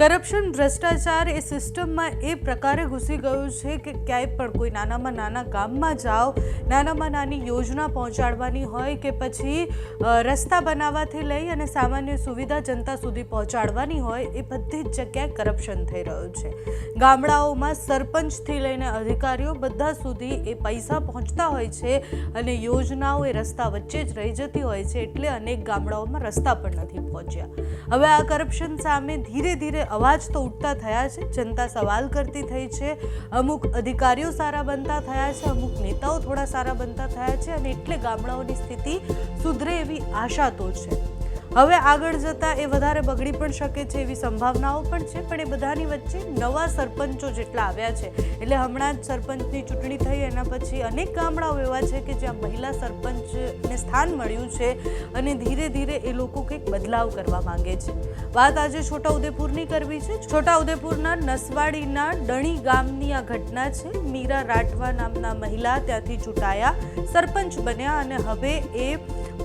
Corruption, ભ્રષ્ટાચાર એ સિસ્ટમમાં એ પ્રકારે ઘૂસી ગયું છે કે ક્યાંય પણ કોઈ નાનામાં નાના ગામમાં જાઓ, નાનામાં નાની યોજના પહોંચાડવાની હોય કે પછી રસ્તા બનાવવાથી લઈ અને સામાન્ય સુવિધા જનતા સુધી પહોંચાડવાની હોય, એ બધી જ જગ્યાએ કરપ્શન થઈ રહ્યું છે. ગામડાઓમાં સરપંચથી લઈને અધિકારીઓ બધા સુધી એ પૈસા પહોંચતા હોય છે અને યોજનાઓ એ રસ્તા વચ્ચે જ રહી જતી હોય છે એટલે અનેક ગામડાઓમાં રસ્તા પણ નથી પહોંચ્યા. હવે આ કરપ્શન સામે ધીરે ધીરે અવાજ તો ઉઠતા થયા છે. જનતા સવાલ કરતી થઈ છે. અમુક અધિકારીઓ સારા બનતા થયા છે. અમુક નેતાઓ થોડા સારા બનતા થયા છે અને એટલે ગામડાઓની સ્થિતિ સુધરે એવી આશા તો છે. હવે આગળ જતા એ વધારે બગડી પણ શકે છે એવી સંભાવનાઓ પણ છે, પણ એ બધાની વચ્ચે નવા સરપંચો જેટલા આવ્યા છે, એટલે હમણાં જ સરપંચની ચૂંટણી થઈ, એના પછી અનેક ગામડાઓ એવા છે કે જ્યાં મહિલા સરપંચને સ્થાન મળ્યું છે અને ધીરે ધીરે એ લોકો કંઈક બદલાવ કરવા માંગે છે. વાત આજે છોટાઉદેપુરની કરવી છે. છોટાઉદેપુરના નસવાડીના ડણી ગામની આ ઘટના છે. મીરા રાઠવા નામના મહિલા ત્યાંથી ચૂંટાયા, સરપંચ બન્યા અને હવે એ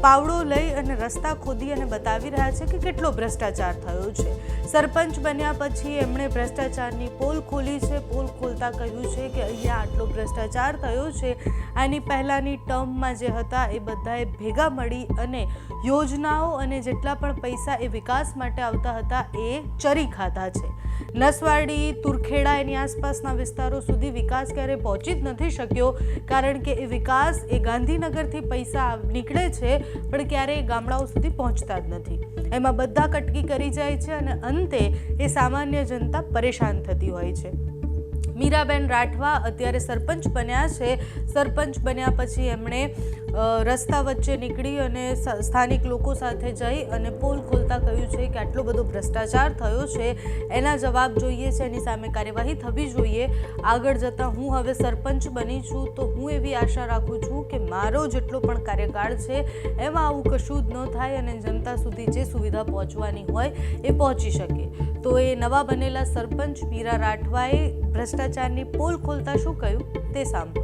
પાવડો લઈ અને રસ્તા ખોદી અને બતાવી રહ્યા છે કે કેટલો ભ્રષ્ટાચાર થયો છે. સરપંચ બન્યા પછી એમણે ભ્રષ્ટાચારની પોલ ખોલી છે. પોલ ખોલતા કહ્યું છે કે અહીંયા આટલો ભ્રષ્ટાચાર થયો છે. આની પહેલાંની ટર્મમાં જે હતા એ બધાએ ભેગા મળી અને યોજનાઓ અને જેટલા પણ પૈસા એ વિકાસ માટે આવતા હતા એ ચરી ખાધા છે. નસવાડી, તુરખેડા એની આસપાસના વિસ્તારો સુધી વિકાસ ક્યારે પહોંચી જ નથી શક્યો, કારણ કે એ વિકાસ એ ગાંધીનગરથી પૈસા નીકળે છે, પણ ક્યારેય ગામડાઓ સુધી પહોંચતા જ નથી. એમાં બધા કટકી કરી જાય છે અને અંતે એ સામાન્ય જનતા પરેશાન થતી હોય છે. મીરાબેન રાઠવા અત્યારે સરપંચ બન્યા છે. સરપંચ બન્યા પછી એમણે રસ્તા વચ્ચે નીકળી અને સ્થાનિક લોકો સાથે જઈ અને પોલ ખોલતા કહ્યું છે કે આટલો બધો ભ્રષ્ટાચાર થયો છે. એના જવાબ જોઈએ છે, એની સામે કાર્યવાહી થવી જોઈએ. આગળ જતાં હું હવે સરપંચ બની છું તો હું એવી આશા રાખું છું કે મારો જેટલો પણ કાર્યકાળ છે, એમાં આવું કશું જ ન થાય અને જનતા સુધી જે સુવિધા પહોંચવાની હોય એ પહોંચી શકે. તો એ નવા બનેલા સરપંચ મીરા રાઠવાએ ભ્રષ્ટાચારની પોલ ખોલતા શું કહ્યું તે સાંભળો.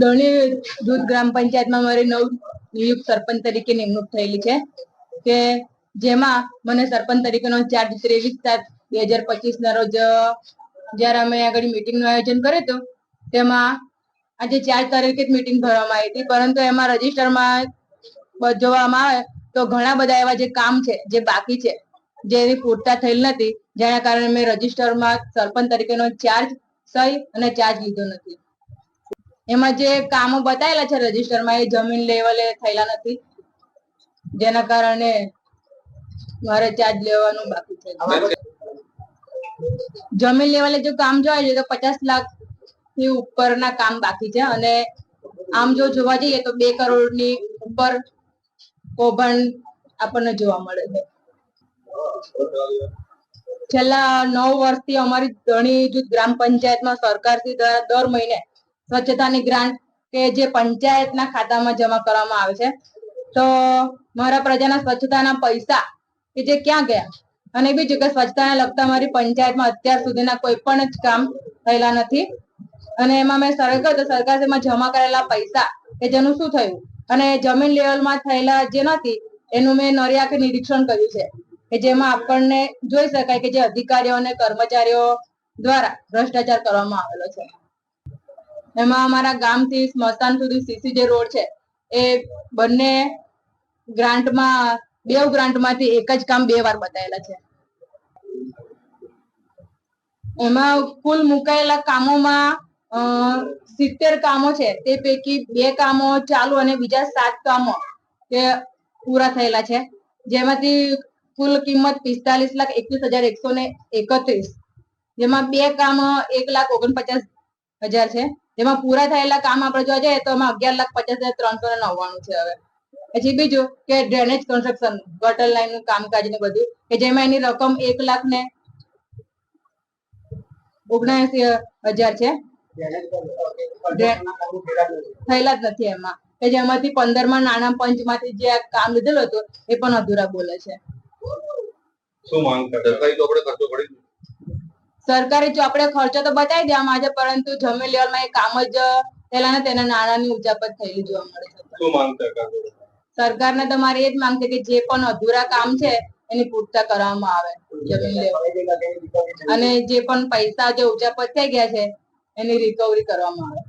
દોણી દૂધ ગ્રામ પંચાયતમાં મારી નવ નિયુક્ત સરપંચ તરીકે નિમણૂક થયેલી છે કે જેમાં મને સરપંચ તરીકેનો ચાર્જ ત્રેવીસ સાત બે હજાર પચીસ ના રોજ, જ્યારે અમે આગળ મીટિંગનું આયોજન કર્યું હતું, તેમાં આજે ચાર તારીખે જ મીટિંગ ભરવામાં આવી હતી. પરંતુ એમાં રજીસ્ટરમાં જોવામાં આવે તો ઘણા બધા એવા જે કામ છે, જે બાકી છે, જે પૂરતા થયેલ નથી જેના કારણે મેં રજીસ્ટરમાં સરપંચ તરીકેનો ચાર્જ સહી અને ચાર્જ લીધો નથી. એમાં જે કામો બતાવેલા છે રજીસ્ટરમાં એ જમીન લેવલે થયેલા નથી. જેના કારણે મારે ચાર્જ લેવાનું બાકી છે. જમીન લેવલે જો કામ જોવા છે તો પચાસ લાખથી ઉપરના કામ બાકી છે અને આમ જો જોવા જઈએ તો બે કરોડની ઉપર કૌભાંડ આપણને જોવા મળે છે. છેલ્લા નવ વર્ષથી અમારી ધણી જૂથ ગ્રામ પંચાયતમાં સરકારથી દર મહિને સ્વચ્છતાની ગ્રાન્ટ કે જે પંચાયતના ખાતામાં જમા કરવામાં આવે છે. તો મારા પ્રજાના સ્વચ્છતાના પૈસા કે જે ક્યાં ગયા? અને બીજું કે સ્વચ્છતાને લગતા મારી પંચાયતમાં અત્યાર સુધીના કોઈ પણ જ કામ થયેલા નથી. અને એમાં મેં સરકાર તો સરકારમાં જમા કરેલા પૈસા કે જેનું શું થયું? અને જમીન લેવલમાં થયેલા જે નથી, એનું મેં નરી કે નિરીક્ષણ કર્યું છે. કે જેમાં આપણને જોઈ શકાય કે જે અધિકારીઓ અને કર્મચારીઓ દ્વારા ભ્રષ્ટાચાર કરવામાં આવેલો છે. એમાં અમારા ગામથી સ્મશાન સુધી સીસી જે રોડ છે, એ બંને ગ્રાન્ટમાં બે ગ્રાન્ટમાંથી એક જ કામ બે વાર બતાવેલા છે. એમાં કુલ મુકાયેલા કામોમાં સિત્તેર કામો છે, તે પૈકી બે કામો ચાલુ અને બીજા સાત કામો તે પૂરા થયેલા છે. જેમાંથી કુલ કિંમત પિસ્તાલીસ લાખ એકવીસ હજાર એકસો ને એકત્રીસ. જેમાં બે કામ, એક લાખ ઓગણપચાસ હજાર છે. જેમાં પૂરા થયેલા કામ આપણે જોવા જઈએ તો એમાં અગિયાર લાખ પચાસ હજાર ત્રણસો ને નવ્વાણું છે હવે. પછી બીજું કે ડ્રેનેજ કન્સ્ટ્રક્શન ગટર લાઈનનું કામકાજ ને બધું, કે જેમાં એની રકમ એક લાખ ને ઓગણસી હજાર છે. થયેલા જ નથી એમાં. કે જેમાંથી પંદરમાં નાના પંચમાંથી જે કામ લીધેલું હતું, એ પણ અધૂરા બોલે છે. શું માંગ કરે સરકારી તો આપણે ખર્ચો પડી ગયો. જો આપણે ખર્ચો તો બતાવી દેવામાં આજે પરંતુ જમીન લેવલમાં એ કામ જ પેલા ને તેના નાણાંની ઉજાપત થયેલી જોવા મળે છે શું માંગ સરકાર? સરકારને તમારી એ જ માંગ છે કે જે પણ અધૂરા કામ છે એની પૂર્તતા કરવામાં આવે જમીન લેવલ અને જે પણ પૈસા જે ઉજાપત થઈ ગયા છે એની રિકવરી કરવામાં આવે